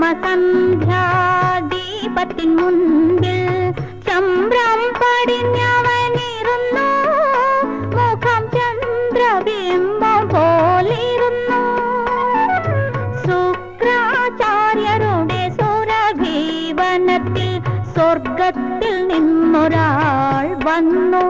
സംക്രമ സന്ധ്യാദീപത്തിൻ മുൻപിൽ ചമ്രം പടിഞ്ഞവനിരുന്നു. മുഖം ചന്ദ്രബിംബം പോലിരുന്നു. ശുക്രാചാര്യരുടെ സുരഭീവനത്തിൽ സ്വർഗത്തിൽ നിന്നൊരാൾ വന്നു.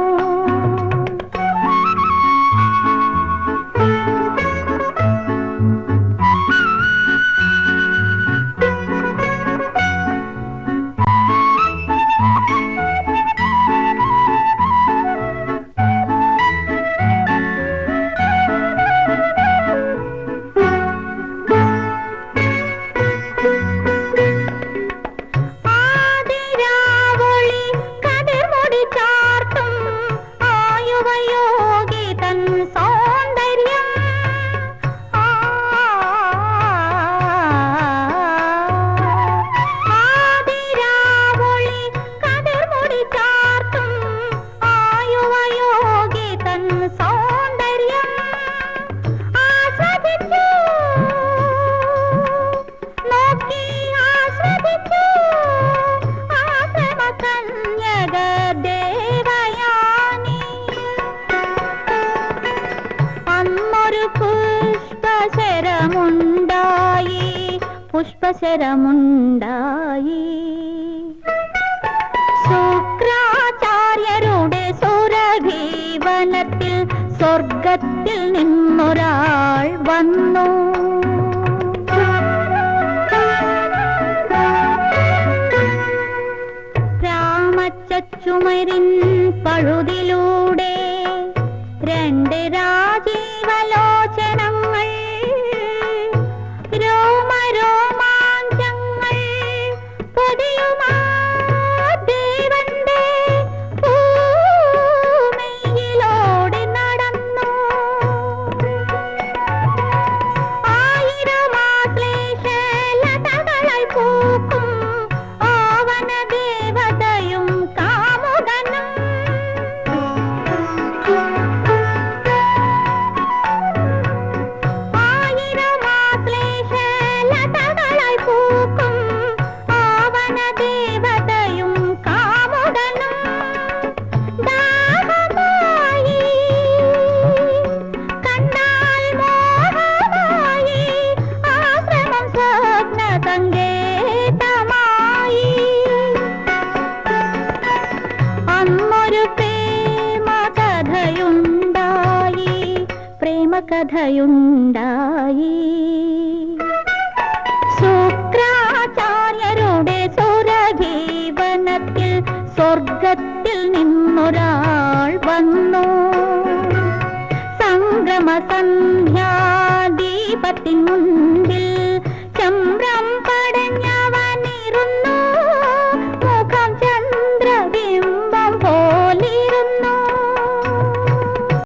പുഷ്പശരമുണ്ടായി പുഷ്പശരമുണ്ടായി. ശുക്രാചാര്യരുടെ സുരഭീവനത്തിൽ സ്വർഗത്തിൽ നിന്നൊരാൾ വന്നു. രാമച്ചുമരിൻ പഴുതിലൂടെ രണ്ട് രാജീവലോചനങ്ങൾ പ്രേമ കഥയുണ്ടായി ശുക്രാചാര്യരുടെ സ്വരജീവനത്തിൽ സ്വർഗത്തിൽ നിന്നൊരാൾ വന്നു. സംക്രമ സന്ധ്യാദീപത്തിൻ മുൻപിൽ ചമ്പ